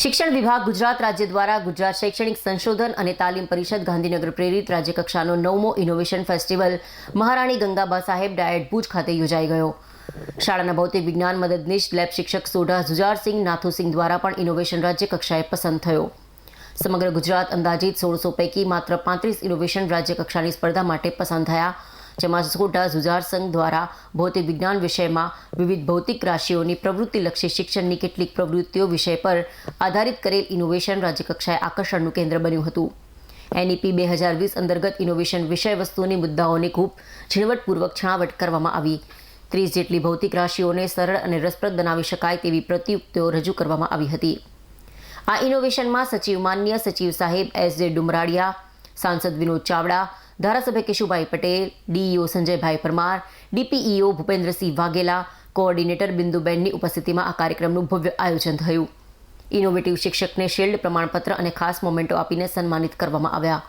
શિક્ષણ વિભાગ ગુજરાત રાજ્ય દ્વારા ગુજરાત શૈક્ષણિક સંશોધન અને તાલીમ પરિષદ ગાંધીનગર પ્રેરિત રાજ્યકક્ષાનો નવમો ઇનોવેશન ફેસ્ટિવલ મહારાણી ગંગાબા સાહેબ ડાયટ ભુજ ખાતે યોજાઈ ગયો. શાળાના ભૌતિક વિજ્ઞાન મદદનીશ લેબ શિક્ષક સોઢા જુજારસિંહ નાથુસિંહ દ્વારા પણ ઇનોવેશન રાજ્ય કક્ષાએ પસંદ થયો. સમગ્ર ગુજરાત અંદાજિત સોળસો પૈકી માત્ર પાંત્રીસ ઇનોવેશન રાજ્ય કક્ષાની સ્પર્ધા માટે પસંદ થયા. જેમાં સોઢા જુજાર સંઘ દ્વારા ભૌતિક વિજ્ઞાન વિષયમાં વિવિધ ભૌતિક રાશિઓની પ્રવૃત્તિલક્ષી શિક્ષણની કેટલીક પ્રવૃત્તિઓ વિષય પર આધારિત કરેલ ઇનોવેશન રાજ્યકક્ષાએ આકર્ષણનું કેન્દ્ર બન્યું હતું. એનઈપી બે હજાર વીસ અંતર્ગત ઇનોવેશન વિષય વસ્તુની મુદ્દાઓની ખૂબ ઝીણવટપૂર્વક છણાવટ કરવામાં આવી. ત્રીસ જેટલી ભૌતિક રાશિઓને સરળ અને રસપ્રદ બનાવી શકાય તેવી પ્રતિયુક્તિઓ રજૂ કરવામાં આવી હતી. આ ઇનોવેશનમાં સચિવ માન્ય સચિવ સાહેબ એસ જે ડુમરાડિયા, સાંસદ વિનોદ ચાવડા ધારાસભ્ય Keshubhai Patel, DEO Sanjaybhai Parmar, DPEO Bhupendrasinh Vaghela, coordinator બિંદુબેનની ઉપસ્થિતિમાં આ કાર્યક્રમનું ભવ્ય આયોજન થયું. ઇનોવેટિવ શિક્ષકને શિલ્ડ પ્રમાણપત્ર અને ખાસ મોમેન્ટો આપીને સન્માનિત કરવામાં આવ્યા.